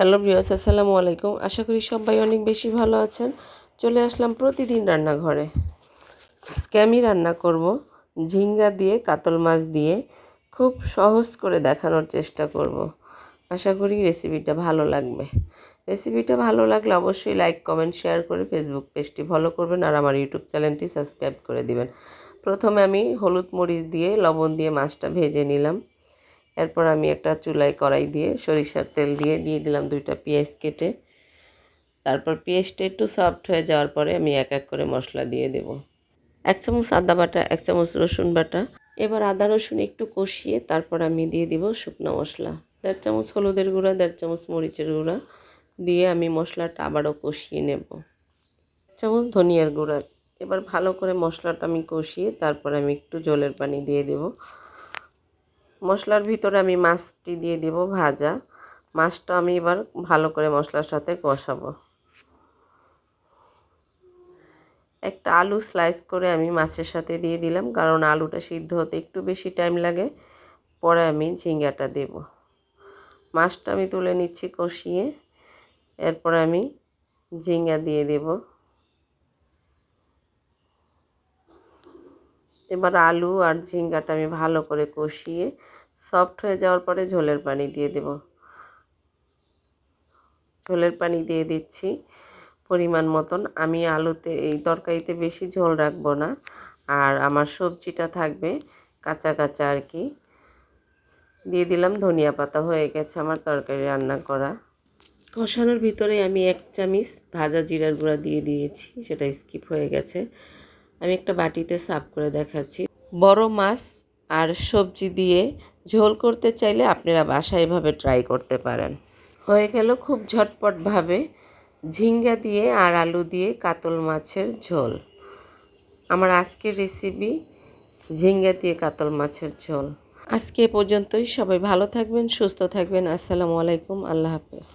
Hello বিয়াস আসসালামু আলাইকুম। আশা করি সবাই অনেক বেশি ভালো আছেন। চলে আসলাম প্রতিদিন রান্নাঘরে। আজকে আমি রান্না করব ঝিঙ্গা দিয়ে কাতল মাছ দিয়ে খুব সহজ করে দেখানোর চেষ্টা করব। আশা করি রেসিপিটা ভালো লাগবে। রেসিপিটা ভালো লাগলে অবশ্যই লাইক, কমেন্ট, শেয়ার করে ফেসবুক পেজটি ফলো করবেন আর আমার ইউটিউব চ্যানেলটি সাবস্ক্রাইব করে দিবেন। প্রথমে আমি হলুদ মরিচ দিয়ে লবণ দিয়ে মাছটা ভেজে নিলাম। এরপর আমি একটা চুলায় কড়াই দিয়ে সরিষার তেল দিয়ে দিয়ে দিলাম দুইটা পেঁয়াজ কেটে। তারপর পেঁয়াজটা একটু সফট হয়ে যাওয়ার পরে আমি এক এক করে মশলা দিয়ে দেব। এক চামচ আদা বাটা, এক চামচ রসুন বাটা। এবার আদা রসুন একটু কষিয়ে তারপর আমি দিয়ে দিব শুকনো মশলা। দেড় চামচ হলুদের গুঁড়া, দেড় চামচ মরিচের গুঁড়া দিয়ে আমি মশলাটা আবারও কষিয়ে নেব। চামচ ধনিয়ার গুঁড়া। এবার ভালো করে মশলাটা আমি কষিয়ে তারপর আমি একটু জলের পানি দিয়ে দেব। মশলার ভিতরে আমি মাছটি দিয়ে দেব ভাজা। মাছটা আমি এবার ভালো করে মশলার সাথে কষাবো। একটা আলু স্লাইস করে আমি মাছের সাথে দিয়ে দিলাম, কারণ আলুটা সিদ্ধ হতে একটু বেশি টাইম লাগে। পরে আমি ঝিঙ্গাটা দেব। মাছটা আমি তুলে নিচ্ছি কষিয়ে। এরপর আমি ঝিঙ্গা দিয়ে দেব। এবার আলু আর ঝিঙ্গাটা আমি ভালো করে কষিয়ে সফট হয়ে যাওয়ার পরে ঝোলের পানি দিয়ে দেব। ঝোলের পানি দিয়ে দিচ্ছি পরিমাণ মতন। আমি আলুতে, এই তরকারিতে বেশি ঝোল রাখব না আর আমার সবজিটা থাকবে কাঁচা কাঁচা আর কি। দিয়ে দিলাম ধনিয়া পাতা, হয়ে গেছে আমার তরকারি রান্না করা। কষানোর ভিতরে আমি এক চামিচ ভাজা জিরার গুঁড়া দিয়ে দিয়েছি, সেটা স্কিপ হয়ে গেছে। আমি একটা বাটিতে সাফ করে দেখাচ্ছি। বড় মাছ আর সবজি দিয়ে ঝোল করতে চাইলে আপনারা বাসায় এভাবে ট্রাই করতে পারেন। হয়ে গেল খুব ঝটপটভাবে ঝিঙ্গা দিয়ে আর আলু দিয়ে কাতল মাছের ঝোল। আমার আজকের রেসিপি ঝিঙ্গা দিয়ে কাতল মাছের ঝোল। আজকে পর্যন্তই। সবাই ভালো থাকবেন, সুস্থ থাকবেন। আসসালামু আলাইকুম। আল্লাহ হাফেজ।